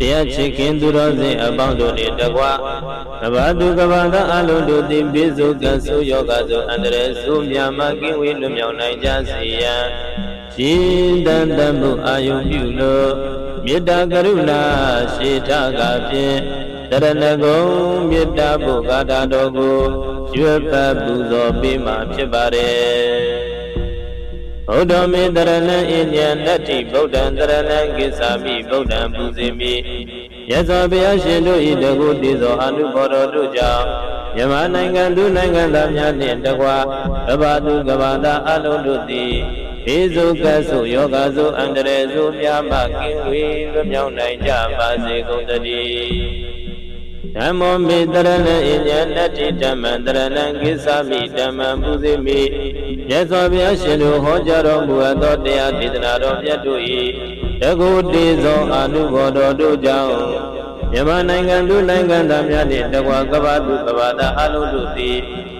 တရားချစ်ခင်သူတော်စင်အပေါင်းတို့နှင့်တကွာကဘာသူကဘာသာအလုံးတို့သည်ပိစုကဆုယောဂဆုအန္တရာယ်ဆုမြမကင်းဝေးလွတ်မြောက်နိုင်ကြစေရန်ရှင်တန်တမှုအာယုံပြုလို့မေတ္တာကရုဏာရှိထကဖြင့်တရဏဂုံမေတ္တာဘုဂါတာတော်ကိုရွတ်ပတ်ပူဇော်ပေးမှာဖြစ်ပါတ ယ်ဘုဒ္ဓမေတရဏံအညံတတ္တိဗုဒ္ဓံတရဏံကိစ္ဆာမိဗုဒ္ဓံပူဇေမိယဇောဘုရားရှင်တို့ဤတကုတိသောအနုဘော်တော်တို့ကြောင့်မြန်မာနိုင်ငံသူနိုင်ငံသားများနှင့်တကွာကဘာသူကဘာသာအလုံးတို့သည်ဘေဇုကဆုယောဂဆုအန္တရေဆုများမှကင်းဝေးလွတ်မြောက်နိုင်ကြပါစေကုန်သတည်း ဓမ္မောမေတရဏအညံတတ္တိဓမ္မံတရဏံကိစ္ဆာမိဓမ္မံပူဇေမိမြတ်စွာဘုရားရှင်တို့ဟောကြားတော်မူအပ်သောတရားဒေသနာတော်မြတ်တို့၏တကုတေသောအာနုဘော်တော်တို့ကြောင့်မြန်မာနိုင်ငံသူနိုင်ငံသားများနှင့်တကွာကဘာသူကဘာသာအလုံးတို့သည်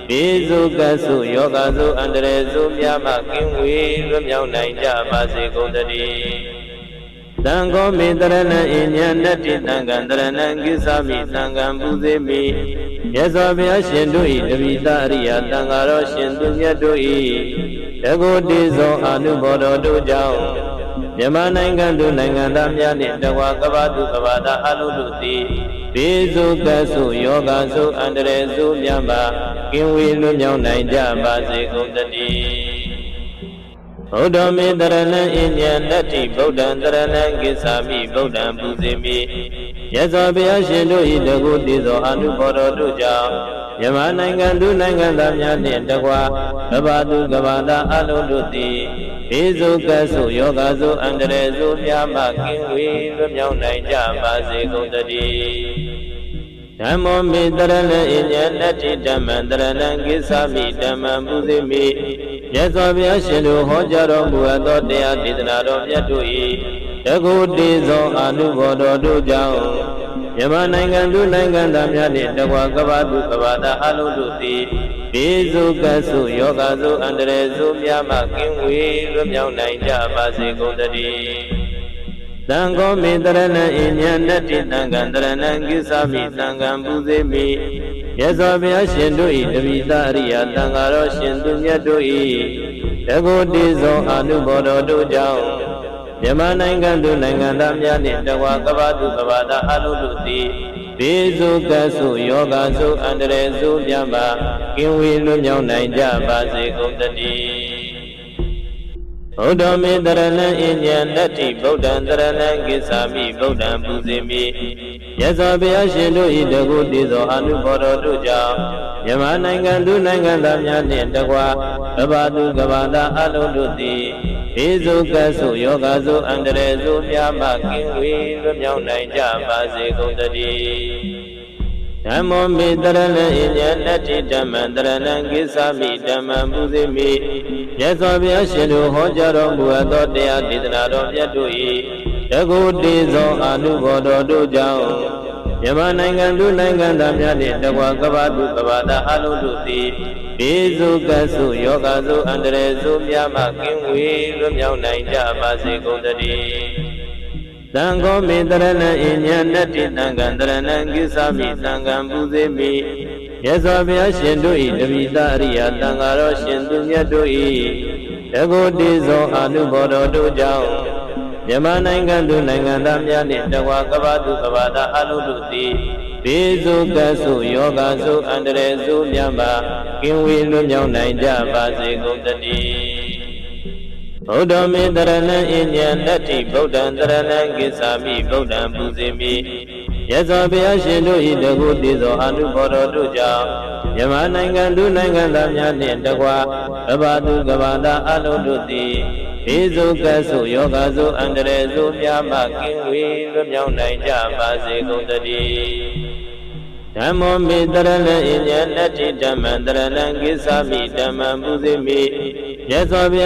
ဘေဇုကဆုယောဂဆုအန္တရေဆုများမှကင်းဝေးလွတ်မြောက်နိုင်ကြပါစေကုန်သတည်း သံဃောမေတရဏံအညံတတိသံဃံတရဏံကိစ္ဆာမိသံဃံပူဇေမိမြတ်စွာဘုရားရှင်တို့၏တပိသအရိယသံဃာတော်ရှင်သူမြတ်တို့၏တကုတိသောအာနုဘော်တော်တို့ကြောင့်မြန်မာနိုင်ငံသူနိုင်ငံသားများနှင့်တကွာကဘာသူကဘာသာအလုံးတို့သည်ဘေဇုကဆုယောဂဆုအန္တရေဆုမြတ်ပါကင်းဝေးလွတ်မြောက်နိုင်ကြပါစေကုန်သတည်း ဗုဒ္ဓမေတရဏံအညံတတ္တိဗုဒ္ဓံတရဏံကိစ္ဆာမိဗုဒ္ဓံပူဇေမိယဇောဘုရားရှင်တို့၏တကုတိသောအနုဘော်တော်တို့ကြောင့်မြန်မာနိုင်ငံသူနိုင်ငံသားများနှင့်တကွာကဘာသူကဘာသာအလုံးတို့သည်ဘေဇုကဆုယောဂဆုအန္တရေဆုများမှကင်းဝေးလွတ်မြောက်နိုင်ကြပါစေကုန်သတည်းဓမ္မောမေတရဏအညံတတ္တိဓမ္မံတရဏံကိစ္ဆာမိဓမ္မံပူဇေမိ မြတ်စွာဘုရားရှင်တို့ဟောကြားတော်မူအပ်သောတရားဒေသနာတော်မြတ်တို့၏တကုတေသောအာနုဘော်တော်တို့ကြောင့်မြန်မာနိုင်ငံသူနိုင်ငံသားများနှင့်တကွာကဘာသူကဘာသာအလုံးတို့သည်ဘေဇုကဆုယောဂဆုအန္တရေဆုများမှကင်းဝေးလွတ်မြောက်နိုင်ကြပါစေကုန်သတည်း သံဃောမေတရဏံအညံတတိသံဃံတရဏံကိစ္ဆာမိသံဃံပူဇေမိရသော်ဘုရားရှင်တို့၏တပိသအရိယသံဃာတော်ရှင်သူမြတ်တို့၏တကုတိသောအာနုဘော်တော်တို့ကြောင့်မြန်မာနိုင်ငံသူနိုင်ငံသားများနှင့်တကွာကဘာသူကဘာသာအလုံးတို့သည်ဘေဇုကဆုယောဂဆုအန္တရေဆုမြတ်ပါကင်းဝေးလွတ်မြောက်နိုင်ကြပါစေကုန်သတည်း ဗုဒ္ဓမေတရဏံအညံတတ္တိဗုဒ္ဓံတရဏံကိစ္ဆာမိဗုဒ္ဓံပူဇေမိယဇောဘုရားရှင်တို့၏တကုတိသောအနုဘော်တော်တို့ကြောင့်မြန်မာနိုင်ငံသူနိုင်ငံသားများနှင့်တကွာကဘာသူကဘာသာအလုံးတို့သည်ဘေဇုကဆုယောဂဆုအန္တရေဆုများမှကင်းဝေးလွတ်မြောက်နိုင်ကြပါစေကုန်သတည်းဓမ္မောမေတရဏံအညံတတ္တိဓမ္မံတရဏံကိစ္ဆာမိဓမ္မံပူဇေမိ မြတ်စွာဘုရားရှင်တို့ဟောကြားတော်မူအပ်သောတရားဒေသနာတော်မြတ်တို့၏တကုတေသောအာနုဘော်တော်တို့ကြောင့်မြန်မာနိုင်ငံသူနိုင်ငံသားများနှင့်တကွာကဘာသူကဘာသာအလုံးတို့သည်ဘေဇုကဆုယောဂဆုအန္တရေဆုများမှကင်းဝေးလွတ်မြောက်နိုင်ကြပါစေကုန်သတည်း သံဃောမေတရဏံအညံတတိသံဃံတရဏံကိစ္ဆာမိသံဃံပူဇေမိမြတ်စွာဘုရားရှင်တို့၏တပိသအရိယသံဃာတော်ရှင်သူမြတ်တို့၏တကုတိသောအာနုဘော်တော်တို့ကြောင့်မြန်မာနိုင်ငံသူနိုင်ငံသားများနှင့်တကွာကဘာသူကဘာသာအလုံးတို့သည်ဘေဇုကဆုယောဂဆုအန္တရေဆုမြတ်ပါကင်းဝေးလွတ်မြောက်နိုင်ကြပါစေကုန်သတည်း ဗုဒ္ဓမေတရဏံအညံတတ္တိဗုဒ္ဓံတရဏံကိစ္ဆာမိဗုဒ္ဓံပူဇေမိယဇောဘုရားရှင်တို့၏တကုတိသောအနုဘော်တော်တို့ကြောင့်မြန်မာနိုင်ငံသူနိုင်ငံသားများနှင့်တကွာကဘာသူကဘာသာအလုံးတို့သည်ဘေဇုကဆုယောဂဆုအန္တရေဆုများမှကင်းဝေးလွတ်မြောက်နိုင်ကြပါစေကုန်သတည်းဓမ္မောမေတရဏံအညံတတ္တိဓမ္မံတရဏံကိစ္ဆာမိဓမ္မံပူဇေမိမြတ်စွာဘုရား